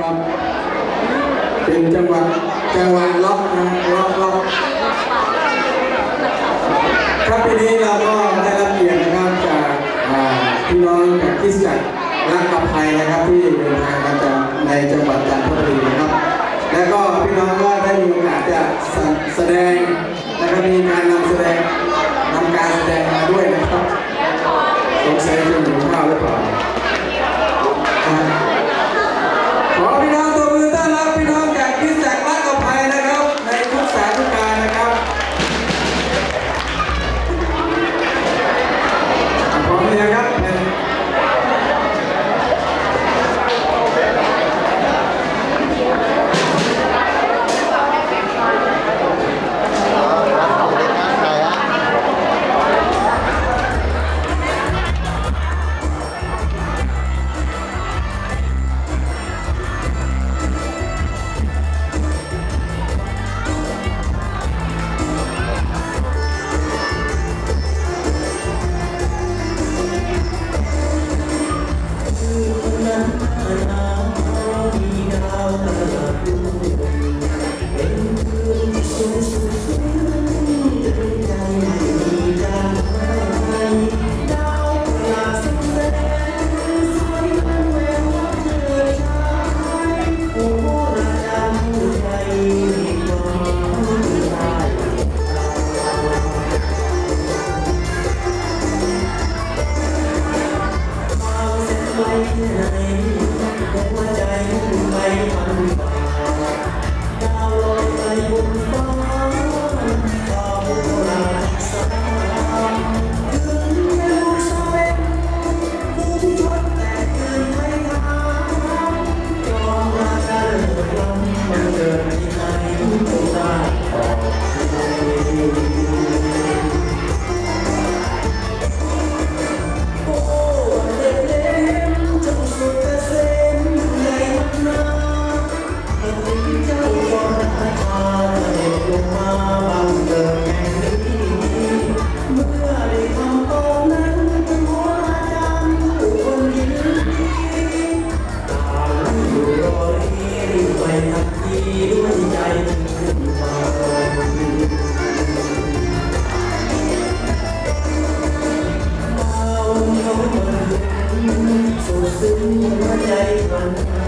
ครับ เป็นจังหวัดจังหวัดล็อกนะล็อกล็อกครับปีนี้เราก็ได้รับเกียรตินะครับจากพี่น้องจากคริสจัดรรักอภัยนะครับที่เดินทางมาจาก Hallelujah. sitting in my day one.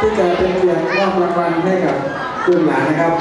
ที่จะเป็นเกียรติมอบรางวัลให้กับคุณหลานนะครับ